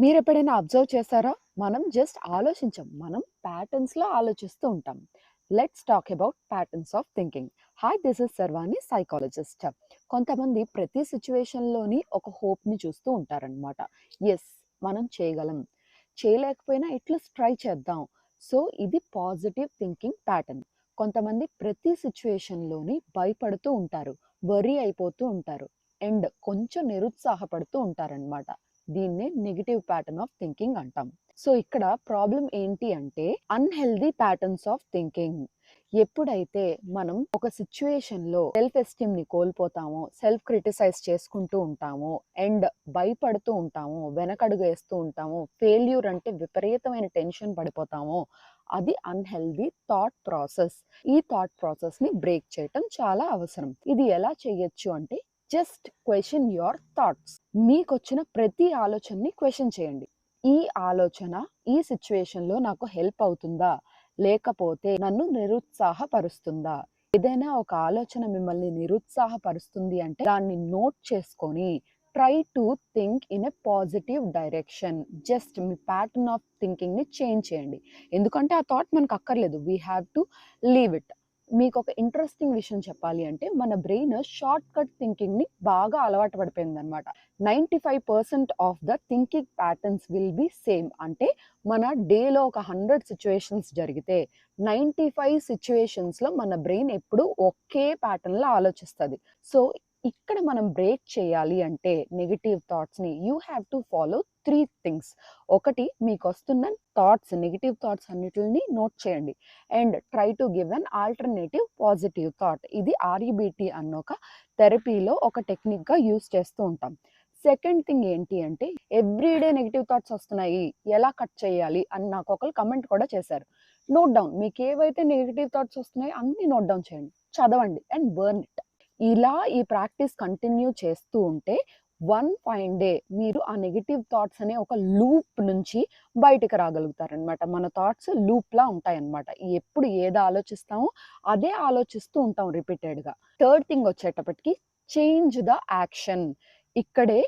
మీరు ఎప్పుడైనా అబ్జర్వ్ చేశారా? మనం జస్ట్ ఆలోచించం. మనం ప్యాటర్న్స్లో ఆలోచిస్తూ ఉంటాం. Let's talk about patterns of thinking hi this is Sarvani psychologist కొంతమంది ప్రతి సిచ్యువేషన్లోని ఒక హోప్ని చూస్తూ ఉంటారనమాట ఎస్ మనం చేయగలం. చేయలేకపోయినా ఎట్లీస్ట్ ట్రై చేద్దాం. సో ఇది పాజిటివ్ థింకింగ్ ప్యాటర్న్ కొంతమంది ప్రతి సిచ్యువేషన్లోని భయపడుతూ ఉంటారు. వరీ అయిపోతూ ఉంటారు. అండ్ కొంచెం నిరుత్సాహపడుతూ ఉంటారనమాట దీన్నే నెగిటివ్ ప్యాటర్న్ ఆఫ్ థింకింగ్ అంటాం. సో ఇక్కడ ప్రాబ్లం ఏంటి అంటే అన్హెల్దీ ప్యాటర్న్స్ ఆఫ్ థింకింగ్ ఎప్పుడైతే మనం ఒక సిచ్యువేషన్లో సెల్ఫ్ ఎస్టీమ్ని కోల్పోతామో సెల్ఫ్ క్రిటిసైజ్ చేసుకుంటూ ఉంటామో అండ్ భయపడుతూ ఉంటామో వెనకడుగు వేస్తూ ఉంటామో ఫెయిల్యూర్ అంటే విపరీతమైన టెన్షన్ పడిపోతామో అది అన్హెల్దీ థాట్ ప్రాసెస్ ఈ థాట్ ప్రాసెస్ని బ్రేక్ చేయటం చాలా అవసరం. ఇది ఎలా చేయొచ్చు అంటే జస్ట్ క్వశ్చన్ యువర్ థాట్స్. మీకు వచ్చిన ప్రతి ఆలోచనని క్వశ్చన్ చేయండి. ఈ ఆలోచన ఈ సిచ్యువేషన్లో నాకు హెల్ప్ అవుతుందా? లేకపోతే నన్ను నిరుత్సాహపరుస్తుందా? ఏదైనా ఒక ఆలోచన మిమ్మల్ని నిరుత్సాహపరుస్తుంది అంటే దాన్ని నోట్ చేసుకొని try to think in a positive direction. Just me pattern of థింకింగ్ని చేంజ్ చేయండి. ఎందుకంటే ఆ థాట్ మనకు అక్కర్లేదు. We have to leave it. మీకు ఒక ఇంట్రెస్టింగ్ విషయం చెప్పాలి అంటే మన బ్రెయిన్ షార్ట్ కట్ థింకింగ్ని బాగా అలవాటు పడిపోయింది అనమాట ninety five percent of the thinking patterns will be same అంటే మన డేలో ఒక హండ్రెడ్ సిచ్యువేషన్స్ జరిగితే నైంటీ ఫైవ్ సిచ్యువేషన్స్లో మన బ్రెయిన్ ఎప్పుడు ఒకే ప్యాటర్న్లో ఆలోచిస్తుంది. సో ఇక్కడ మనం బ్రేక్ చేయాలి అంటే negative థాట్స్ని you have to follow three things ఒకటి మీకు వస్తున్న థాట్స్ నెగిటివ్ థాట్స్ అన్నిటిని నోట్ చేయండి. And try to give an alternative positive thought ఇది ఆర్ఈబిటి అన్న ఒక థెరపీలో ఒక టెక్నిక్గా యూస్ చేస్తూ ఉంటాం. సెకండ్ థింగ్ ఏంటి అంటే ఎవ్రీడే నెగిటివ్ థాట్స్ వస్తున్నాయి. ఎలా కట్ చేయాలి? అని నాకు ఒకరు కమెంట్ కూడా చేశారు. నోట్ డౌన్ మీకు ఏవైతే నెగిటివ్ థాట్స్ వస్తున్నాయో అన్ని నోట్ డౌన్ చేయండి. చదవండి అండ్ బర్న్ ఇట్ ఇలా ఈ ప్రాక్టీస్ కంటిన్యూ చేస్తూ ఉంటే వన్ ఫైన్ డే మీరు ఆ నెగిటివ్ థాట్స్ అనే ఒక లూప్ నుంచి బయటకు రాగలుగుతారనమాట. మన థాట్స్ లూప్లా ఉంటాయన్నమాట ఎప్పుడు ఏది ఆలోచిస్తామో అదే ఆలోచిస్తూ ఉంటాం రిపీటెడ్గా. థర్డ్ థింగ్ వచ్చేటప్పటికి చేంజ్ ద యాక్షన్. ఇక్కడే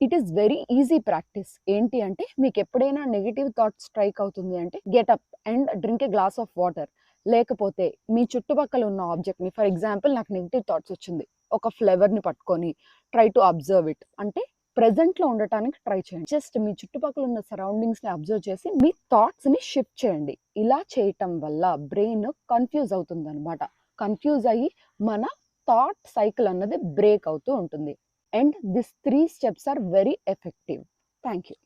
it is very easy practice. ఏంటి అంటే మీకు ఎప్పుడైనా నెగిటివ్ థాట్ స్ట్రైక్ అవుతుంది అంటే get up and drink a glass of water. లేకపోతే మీ చుట్టుపక్కల ఉన్న ఆబ్జెక్ట్ని ఫర్ ఎగ్జాంపుల్ నాకు నెగిటివ్ థాట్స్ వచ్చింది. ఒక ఫ్లేవర్ని పట్టుకొని ట్రై టు అబ్జర్వ్ ఇట్ అంటే ప్రజెంట్లో ఉండటానికి ట్రై చేయండి. జస్ట్ మీ చుట్టుపక్కల ఉన్న సరౌండింగ్స్ని అబ్జర్వ్ చేసి మీ థాట్స్ని షిఫ్ట్ చేయండి. ఇలా చేయటం వల్ల బ్రెయిన్ కన్ఫ్యూజ్ అవుతుంది అనమాట కన్ఫ్యూజ్ అయ్యి మన థాట్ సైకిల్ అన్నది బ్రేక్ అవుతూ ఉంటుంది. And this three steps are very effective thank you